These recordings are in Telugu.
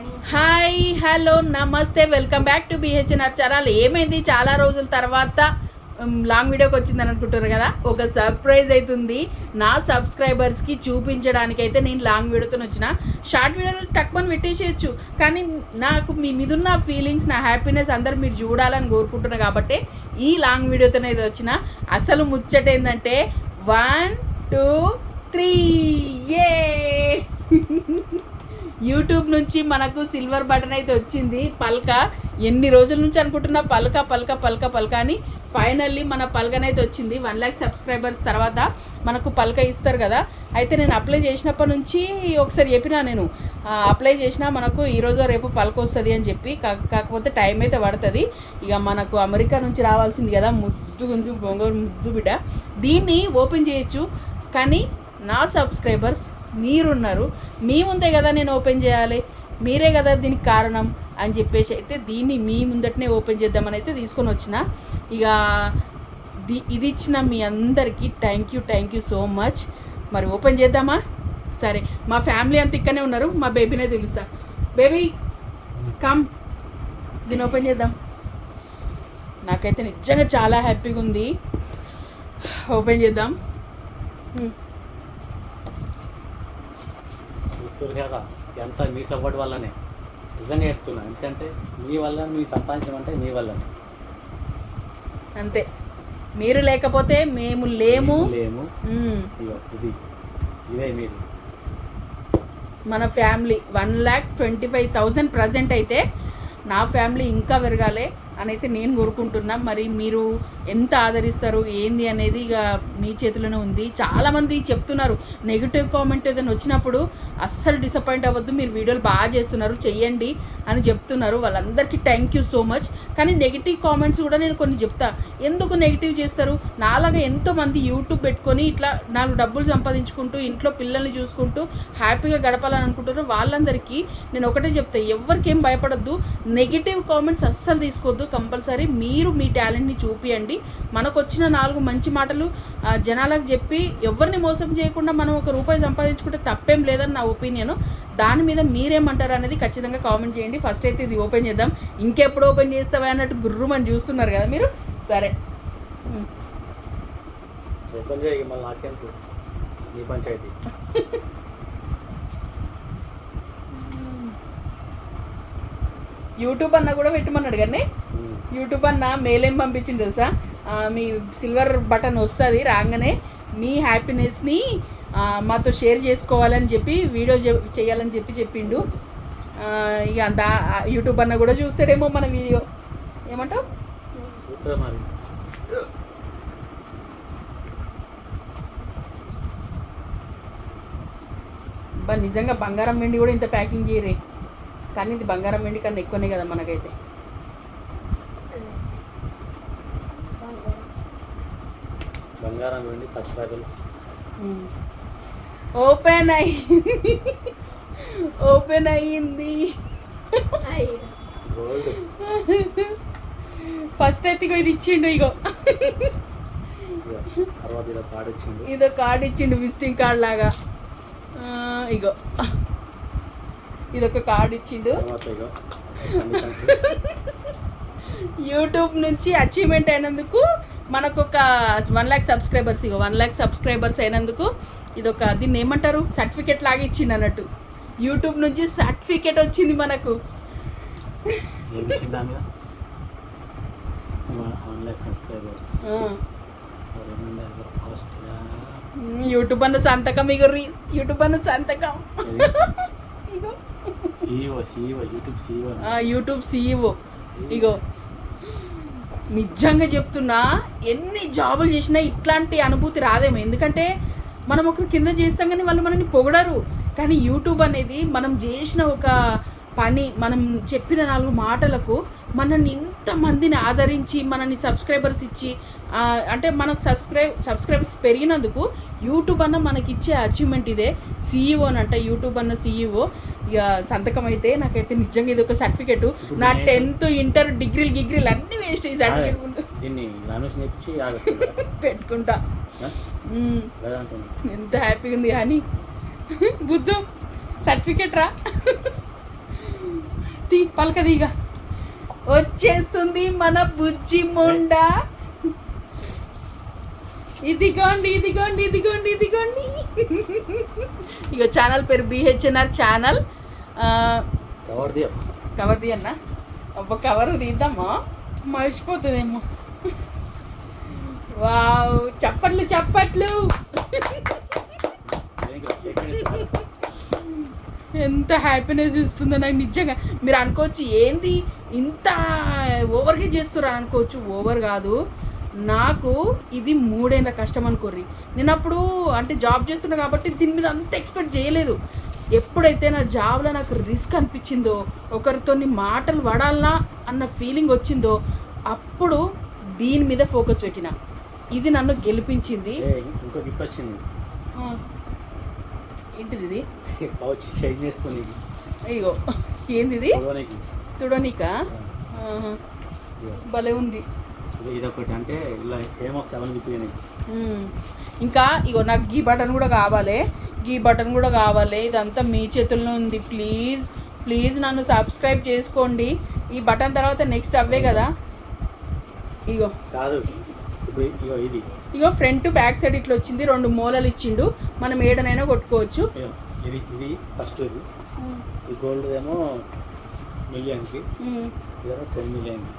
Hi hello namaste welcome back to BHNR channel. ఏమైంది? చాలా రోజుల తర్వాత లాంగ్ వీడియోకి వచ్చిందని అనుకుంటారు కదా? ఒక సర్ప్రైజ్ అవుతుంది నా సబ్స్క్రైబర్స్కి చూపించడానికి అయితే నేను లాంగ్ వీడియోతో వచ్చిన. షార్ట్ వీడియోలో టక్మని పెట్టేసేయచ్చు. కానీ నాకు మీ మీద ఉన్న ఫీలింగ్స్ నా హ్యాపీనెస్ అందరు మీరు చూడాలని కోరుకుంటున్నా కాబట్టి ఈ లాంగ్ వీడియోతోనే ఇది వచ్చిన. అసలు ముచ్చట ఏంటంటే వన్ టూ త్రీ ఏ! యూట్యూబ్ నుంచి మనకు సిల్వర్ బటన్ అయితే వచ్చింది. పల్క ఎన్ని రోజుల నుంచి అనుకుంటున్నా పల్క పల్క పల్క పల్క అని ఫైనల్లీ మన పల్కనైతే వచ్చింది. వన్ ల్యాక్ సబ్స్క్రైబర్స్ తర్వాత మనకు పల్క ఇస్తారు కదా. అయితే నేను అప్లై చేసినప్పటి నుంచి ఒకసారి చెప్పినా నేను. అప్లై చేసినా మనకు ఈరోజు రేపు పలక వస్తుంది అని చెప్పి. కా- కాకపోతే టైం అయితే పడుతుంది. ఇక మనకు అమెరికా నుంచి రావాల్సింది కదా. ముద్దు గుంజు బొంగోరు ముద్దు బిడ్డ. దీన్ని ఓపెన్ చేయొచ్చు. కానీ నా సబ్స్క్రైబర్స్ మీరున్నారు. మీ ముందే కదా నేను ఓపెన్ చేయాలి. మీరే కదా దీనికి కారణం అని చెప్పేసి అయితే దీన్ని మీ ముందటనే ఓపెన్ చేద్దామని అయితే తీసుకొని వచ్చిన. ఇక ది ఇది ఇచ్చిన మీ అందరికీ thank you thank you so much మరి ఓపెన్ చేద్దామా? సరే. మా ఫ్యామిలీ అంతా ఇక్కడనే ఉన్నారు. మా బేబీనే తెలుసా బేబీ కమ్ దీన్ని ఓపెన్ చేద్దాం. నాకైతే నిజంగా చాలా హ్యాపీగా ఉంది. ఓపెన్ చేద్దాం. కదా ఎంత మీ సపోర్ట్ వల్లనే. నిజంగా చెప్తున్నా ఎందుకంటే మీ వల్ల మీ సంపాదించడం అంటే మీ వల్లనే. అంతే. మీరు లేకపోతే మేము లేము. లేము. ఇగో ఇది ఇదే మీరు. మన family one lakh twenty five thousand present అయితే నా ఫ్యామిలీ ఇంకా పెరగాలి అని అయితే నేను కోరుకుంటున్నా. మరి మీరు ఎంత ఆదరిస్తారు ఏంది అనేది ఇక మీ చేతిలోనే ఉంది. చాలామంది చెప్తున్నారు నెగిటివ్ కామెంట్ ఏదైనా వచ్చినప్పుడు అస్సలు డిసప్పాయింట్ అవ్వద్దు మీరు వీడియోలు బాగా చేస్తున్నారు చెయ్యండి అని చెప్తున్నారు. వాళ్ళందరికీ థ్యాంక్ యూ సో మచ్ కానీ నెగిటివ్ కామెంట్స్ కూడా నేను కొన్ని చెప్తా. ఎందుకు నెగిటివ్ చేస్తారు? నాలాగా ఎంతోమంది యూట్యూబ్ పెట్టుకొని ఇట్లా నాలుగు డబ్బులు సంపాదించుకుంటూ ఇంట్లో పిల్లల్ని చూసుకుంటూ హ్యాపీగా గడపాలని అనుకుంటున్నారు వాళ్ళందరికీ నేను ఒకటే చెప్తా. ఎవరికేం భయపడద్దు నెగిటివ్ కామెంట్స్ అస్సలు తీసుకోవద్దు. కంపల్సరీ మీరు మీ టాలెంట్ని చూపియండి. మనకు వచ్చిన నాలుగు మంచి మాటలు జనాలకు చెప్పి ఎవరిని మోసం చేయకుండా మనం ఒక రూపాయి సంపాదించుకుంటే తప్పేం లేదని నా ఒపీనియన్. దాని మీద మీరేమంటారు అనేది ఖచ్చితంగా కామెంట్ చేయండి. ఫస్ట్ అయితే ఇది ఓపెన్ చేద్దాం. ఇంకెప్పుడు ఓపెన్ చేస్తావా అన్నట్టు గుర్రుమని చూస్తున్నారు కదా మీరు? సరే. ఉమ్. ఓపెన్ చేయి మళ్ళీ నాకెందుకు నీ పంచాయతీ. యూట్యూబ్ అన్న కూడా పెట్టమన్నాడు కానీ. యూట్యూబ్ అన్న మెయిల్ ఏం పంపించింది తెలుసా? మీ సిల్వర్ బటన్ వస్తుంది రాగానే మీ హ్యాపీనెస్ని మాతో షేర్ చేసుకోవాలని చెప్పి వీడియో చేయాలని చెప్పి చెప్పిండు. ఇక ఆ, యూట్యూబ్ అన్న కూడా చూస్తాడేమో మన వీడియో. ఏమంటావు? నిజంగా బంగారం వెండి కూడా ఇంత ప్యాకింగ్ చేయరే. కానీ ఇది బంగారం వెండి కన్నా ఎక్కువనే కదా మనకైతే. బంగారం వెండి సబ్స్క్రైబర్లు. ఓపెన్ అయ్యింది ఓపెన్ అయ్యింది. ఫస్ట్ అయితే ఇగో ఇది ఇచ్చిండు ఇగో. ఇదో కార్డ్ ఇచ్చిండు విజిటింగ్ కార్డ్ లాగా. ఇగో. ఇదొక కార్డ్ ఇచ్చిండు. యూట్యూబ్ నుంచి అచీవ్మెంట్ అయినందుకు మనకు ఒక వన్ ల్యాక్ సబ్స్క్రైబర్స్ ఇగో వన్ ల్యాక్ సబ్స్క్రైబర్స్ అయినందుకు ఇదొక దీన్ని ఏమంటారు? సర్టిఫికెట్ లాగా ఇచ్చిండు అన్నట్టు. యూట్యూబ్ నుంచి సర్టిఫికెట్ వచ్చింది మనకు. యూట్యూబ్ అన్న సంతకం ఇగో రీ యూట్యూబ్ అన్న సంతకం. యూట్యూబ్ సిఇఓ ఇగో నిజంగా చెప్తున్నా ఎన్ని జాబులు చేసినా ఇట్లాంటి అనుభూతి రాదేమో. ఎందుకంటే మనం ఒకరు కింద చేస్తాం కానీ వాళ్ళు మనల్ని పొగడరు. కానీ యూట్యూబ్ అనేది మనం చేసిన ఒక పని మనం చెప్పిన నాలుగు మాటలకు మనల్ని ఇంతమందిని ఆదరించి మనల్ని సబ్స్క్రైబర్స్ ఇచ్చి అంటే మనకు సబ్స్క్రైబ్ సబ్స్క్రైబర్స్ పెరిగినందుకు యూట్యూబ్ అన్న మనకి ఇచ్చే అచీవ్మెంట్ ఇదే సీఈఓ అంట యూట్యూబ్ అన్న సీఈఓ ఇక సంతకం అయితే నాకైతే నిజంగా ఇది ఒక సర్టిఫికెట్ నా టెన్త్ ఇంటర్ డిగ్రీలు డిగ్రీలు అన్నీ వేస్ట్ ఈ సర్టిఫికెట్ దీన్ని పెట్టుకుంటా. ఎంత హ్యాపీగా ఉంది కానీ. బుద్ధు సర్టిఫికెట్ రా. తీ పలకదీగ వచ్చేస్తుంది మన బుజ్జి మొండ. ఇదిగోండి ఇదిగోండి ఇదిగోండి ఇదిగోండి. ఇక ఛానల్ పేరు బిహెచ్ఎన్ఆర్ ఛానల్. కవర్ కవర్ తీయన్న అబ్బ కవర్ తీద్దామా? మర్చిపోతుందేమో. వావ్ చప్పట్లు చప్పట్లు. ఎంత హ్యాపీనెస్ ఇస్తుందో నాకు నిజంగా. మీరు అనుకోవచ్చు ఏంది? ఇంత ఓవర్గా చేస్తున్నారు అనుకోవచ్చు. ఓవర్ కాదు. నాకు ఇది మూడేళ్ళ కష్టం అనుకోర్రి. నేను అప్పుడు అంటే జాబ్ చేస్తున్నా కాబట్టి దీని మీద అంత ఎక్స్పెక్ట్ చేయలేదు. ఎప్పుడైతే నా జాబ్లో నాకు రిస్క్ అనిపించిందో ఒకరితో మాటలు పడాలనా అన్న ఫీలింగ్ వచ్చిందో అప్పుడు దీని మీద ఫోకస్ పెట్టిన. ఇది నన్ను గెలిపించింది. ఇంకో గిఫ్ట్ వచ్చింది. ఆ, ఏంటిది ఇది? పౌచ్ చేంజ్ చేసుకుని అయ్యో ఏంది ఇది. తుడనికా. భలే ఉంది. ఇది ఇదొకటి అంటే ఇలా ఏమొస్తాయి అవన్నీ చూపించని మ్మ్. ఇంకా ఇగో నాకు గీ బటన్ కూడా కావాలి. గీ బటన్ కూడా కావాలి. ఇదంతా మీ చేతుల్లో ఉంది. ప్లీజ్ ప్లీజ్ నన్ను సబ్స్క్రైబ్ చేసుకోండి. ఈ బటన్ తర్వాత నెక్స్ట్ అవే కదా. ఇగో. కాదు ఇగో ఇది. ఇగో ఫ్రంట్ బ్యాక్ సైడ్ ఇట్లా వచ్చింది. రెండు మూలలు ఇచ్చిండు. మనం ఏడనైనా కొట్టుకోవచ్చు. ఇది ఇది ఫస్ట్ ఇది. ఈ గోల్డ్ ఏమో మిలియన్కి. టెన్ మిలియన్కి.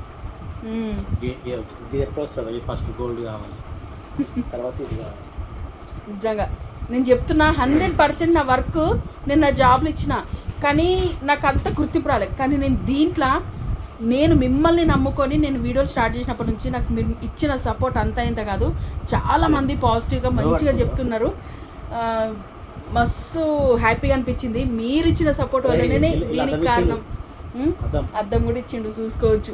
మ్మ్. ఇది ఇది ఎప్పుడు వస్తుంది. ఇది ఫస్ట్ గోల్డ్ కావాలి. తర్వాత ఇది కావాలి. నిజంగా. నేను చెప్తున్నా హండ్రెడ్ పర్సెంట్ నా వర్క్ నేను నా జాబ్లు ఇచ్చిన. కానీ నాకు అంత గుర్తింపు రాలేదు కానీ నేను దీంట్లో నేను మిమ్మల్ని నమ్ముకొని నేను వీడియోలు స్టార్ట్ చేసినప్పటి నుంచి నాకు మీరు ఇచ్చిన సపోర్ట్ అంతా ఇంత కాదు. చాలా మంది పాజిటివ్గా మంచిగా చెప్తున్నారు. మస్తు హ్యాపీగా అనిపించింది. మీరు ఇచ్చిన సపోర్ట్ వల్లనే దీనికి కారణం. అద్దం కూడా ఇచ్చిండు చూసుకోవచ్చు.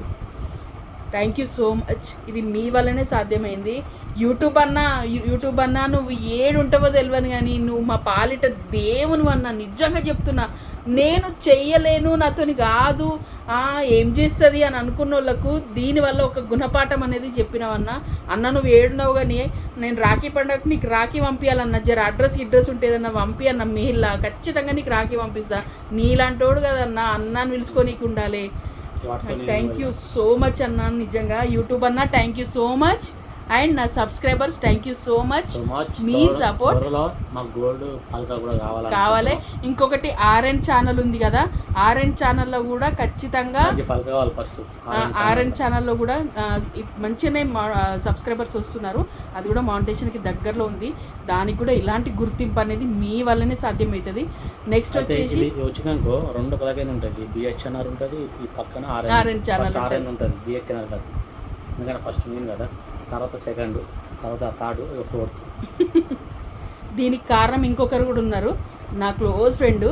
థ్యాంక్ యూ సో మచ్ ఇది మీ వల్లనే సాధ్యమైంది. యూట్యూబ్ అన్నా యూట్యూబ్ అన్నా నువ్వు ఏడు ఉంటావో తెలియని కానీ నువ్వు మా పాలిట దేవుని అన్నా నిజంగా చెప్తున్నా. నేను చెయ్యలేను నాతోని కాదు. ఆ, ఏం చేస్తుంది అని అనుకున్న వాళ్ళకు దీనివల్ల ఒక గుణపాఠం అనేది చెప్పినావన్నా. అన్న నువ్వు ఏడున్నావు కానీ నేను రాఖీ పండుగకు నీకు రాఖీ పంపించాలన్న జర అడ్రస్ అడ్రస్ ఉంటే ఏదన్నా పంపి అన్న మెయిల్లా. ఖచ్చితంగా నీకు రాఖీ పంపిస్తా. నీలాంటోడు కదన్నా అన్నాన్ని పిలుచుకోనీకి ఉండాలి. థ్యాంక్ యూ సో మచ్ అన్న నిజంగా. యూట్యూబ్ అన్న thank you so much. And నా subscribers thank you so much మీ కూడా కావాలి. ఇంకొకటి ఆర్ఎన్ ఛానల్ ఉంది కదా ఆర్ఎన్ ఛానల్లో కూడా ఖచ్చితంగా ఆర్ఎన్ ఛానల్లో కూడా మంచిగానే సబ్స్క్రైబర్స్ వస్తున్నారు. అది కూడా మౌంటేషన్కి దగ్గరలో ఉంది. దానికి కూడా ఇలాంటి గుర్తింపు అనేది మీ వల్లనే సాధ్యమవుతుంది. నెక్స్ట్ వచ్చేసి వచ్చినాకో రెండు పలకైన ఉంటుంది బిహెచ్ఎన్ఆర్ ఉంటుంది ఈ పక్కన ఆర్ఎన్ ఆర్ఎన్ ఉంటుంది. బిహెచ్ఎన్ఆర్ కాదు. ఎందుకంటే ఫస్ట్ నేను కదా. తర్వాత సెకండ్ తర్వాత థర్డ్ ఫోర్త్ దీనికి కారణం ఇంకొకరు కూడా ఉన్నారు. నా క్లోజ్ ఫ్రెండ్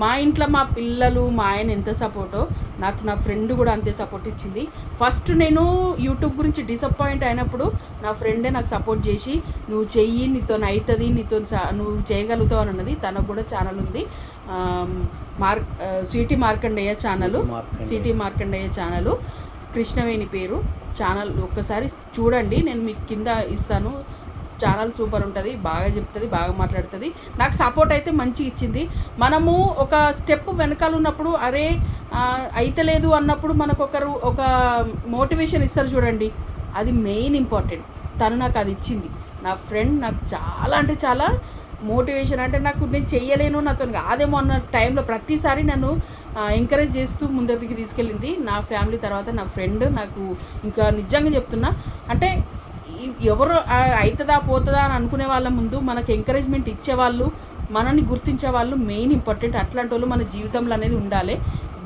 మా ఇంట్లో మా పిల్లలు మా ఆయన ఎంత సపోర్టో నాకు నా ఫ్రెండ్ కూడా అంతే సపోర్ట్ ఇచ్చింది. ఫస్ట్ నేను యూట్యూబ్ గురించి డిసప్పాయింట్ అయినప్పుడు నా ఫ్రెండే నాకు సపోర్ట్ చేసి నువ్వు చెయ్యి నీతో అవుతుంది నీతో నువ్వు చేయగలుగుతావు అని అన్నది తనకు కూడా ఛానల్ ఉంది. ఆమ్, మార్ ఆ, sweety Markandeya channel. City Markandeya channel Krishnaveni పేరు. ఛానల్ ఒక్కసారి చూడండి నేను మీకు కింద ఇస్తాను. ఛానల్ సూపర్ ఉంటుంది బాగా చెప్తుంది బాగా మాట్లాడుతుంది. నాకు సపోర్ట్ అయితే మంచిగా ఇచ్చింది. మనము ఒక స్టెప్ వెనకాల ఉన్నప్పుడు అరే అయితలేదు అన్నప్పుడు మనకు ఒకరు ఒక మోటివేషన్ ఇస్తారు చూడండి. అది మెయిన్ ఇంపార్టెంట్. తను నాకు అది ఇచ్చింది. నా ఫ్రెండ్ నాకు చాలా అంటే చాలా మోటివేషన్. అంటే నాకు నేను చేయలేను నాతో కాదేమో అన్న టైంలో ప్రతిసారి నన్ను ఎంకరేజ్ చేస్తూ ముందరికి తీసుకెళ్ళింది నా ఫ్యామిలీ తర్వాత నా ఫ్రెండ్ నాకు ఇంకా నిజంగా చెప్తున్నా అంటే ఎవరు అవుతుందా పోతుందా అని అనుకునే వాళ్ళ ముందు మనకు ఎంకరేజ్మెంట్ ఇచ్చేవాళ్ళు మనల్ని గుర్తించే వాళ్ళు మెయిన్ ఇంపార్టెంట్ అట్లాంటి వాళ్ళు మన జీవితంలో అనేది ఉండాలి.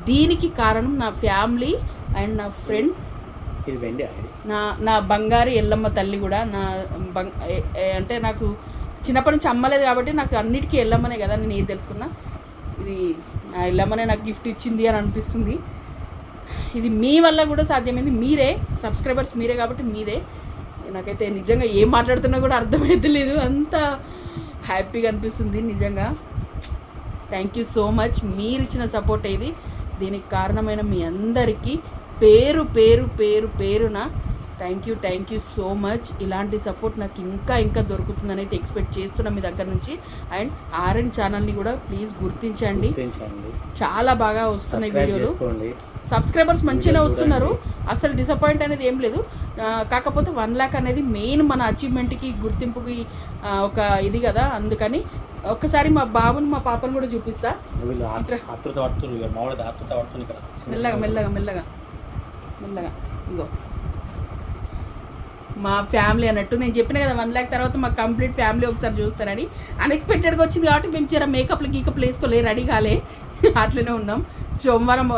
దీనికి కారణం నా ఫ్యామిలీ అండ్ నా ఫ్రెండ్ నా నా బంగారు ఎల్లమ్మ తల్లి కూడా నా బంగ్ ఏ- ఏ- అంటే నాకు చిన్నప్పటి నుంచి అమ్మలేదు కాబట్టి నాకు అన్నిటికీ ఎల్లమ్మనే కదా నేను ఏది తెలుసుకున్నా. ఇది ఇల్లమ్మనే నాకు గిఫ్ట్ ఇచ్చింది అని అనిపిస్తుంది. ఇది మీ వల్ల కూడా సాధ్యమైంది. మీరే సబ్స్క్రైబర్స్ మీరే కాబట్టి మీదే. నాకైతే నిజంగా ఏం మాట్లాడుతున్నా కూడా అర్థమైతలేదు అంత హ్యాపీగా అనిపిస్తుంది నిజంగా. థ్యాంక్ యూ సో మచ్ మీరు ఇచ్చిన సపోర్ట్ ఇది. దీనికి కారణమైన మీ అందరికీ పేరు పేరు పేరు పేరున thank you thank you so much. ఇలాంటి సపోర్ట్ నాకు ఇంకా ఇంకా దొరుకుతుందని అయితే ఎక్స్పెక్ట్ చేస్తున్నా మీ దగ్గర నుంచి. అండ్ ఆర్ఎన్ ఛానల్ని కూడా ప్లీజ్ గుర్తించండి. చాలా బాగా వస్తున్నాయి వీడియోలు. సబ్స్క్రైబర్స్ వీడియో వస్తున్నారు. అసలు డిసప్పాయింట్ అనేది ఏం లేదు. కాకపోతే వన్ ల్యాక్ అనేది మెయిన్ మన అచీవ్మెంట్కి గుర్తింపుకి ఒక ఇది కదా. అందుకని ఒక్కసారి మా బాబుని మా పాపను కూడా చూపిస్తా. ఇక మెల్లగా మెల్లగా మెల్లగా. మెల్లగా. ఇగో. మా ఫ్యామిలీ అన్నట్టు. నేను చెప్పిన కదా వన్ ల్యాక్ తర్వాత మా కంప్లీట్ ఫ్యామిలీ ఒకసారి చూస్తారని. అన్ఎక్స్పెక్టెడ్గా వచ్చింది కాబట్టి మేము జర మేకప్లు గీకప్లు వేసుకోలే రెడీ కాలే. అట్లనే ఉన్నాం. సోమవారం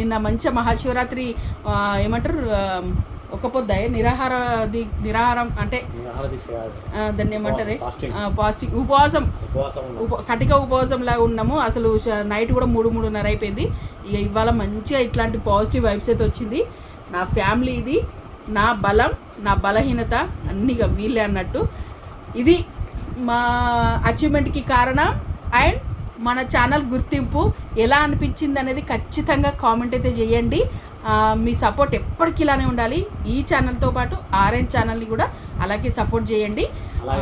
నిన్న మంచిగా మహాశివరాత్రి ఏమంటారు ఒక పొద్దు నిరాహార ది నిరాహారం అంటే దాన్ని ఏమంటారే. ఫాస్టింగ్ ఉపవాసం. కటిక ఉపవాసం లాగా ఉన్నాము. అసలు నైట్ కూడా మూడు మూడున్నర అయిపోయింది. ఇక ఇవాళ మంచిగా ఇట్లాంటి పాజిటివ్ వైబ్స్ అయితే వచ్చింది. నా ఫ్యామిలీ ఇది. నా బలం నా బలహీనత అన్నీ వీళ్ళే అన్నట్టు. ఇది మా అచీవ్మెంట్కి కారణం అండ్ మన ఛానల్ గుర్తింపు ఎలా అనిపించింది అనేది ఖచ్చితంగా కామెంట్ అయితే చేయండి. మీ సపోర్ట్ ఎప్పటికీ ఇలానే ఉండాలి. ఈ ఛానల్తో పాటు ఆర్ఎన్ ఛానల్ని కూడా అలాగే సపోర్ట్ చేయండి.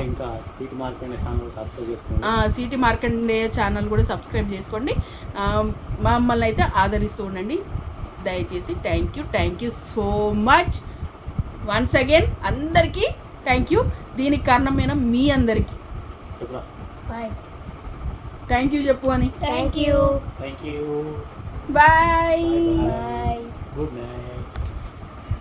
ఇంకా సీట్ మార్కెట్ ఛానల్ సబ్స్క్రైబ్ చేసుకోండి. ఆ, సిటీ మార్కండేయ ఛానల్ కూడా సబ్స్క్రైబ్ చేసుకోండి. మమ్మల్ని అయితే ఆదరిస్తూ ఉండండి. దయచేసి thank you thank you so much once again అందరికీ థ్యాంక్ యూ దీనికి కారణమైన మీ అందరికీ. థ్యాంక్ యూ చెప్పు అని. Thank you. Thank you bye Bye. Good night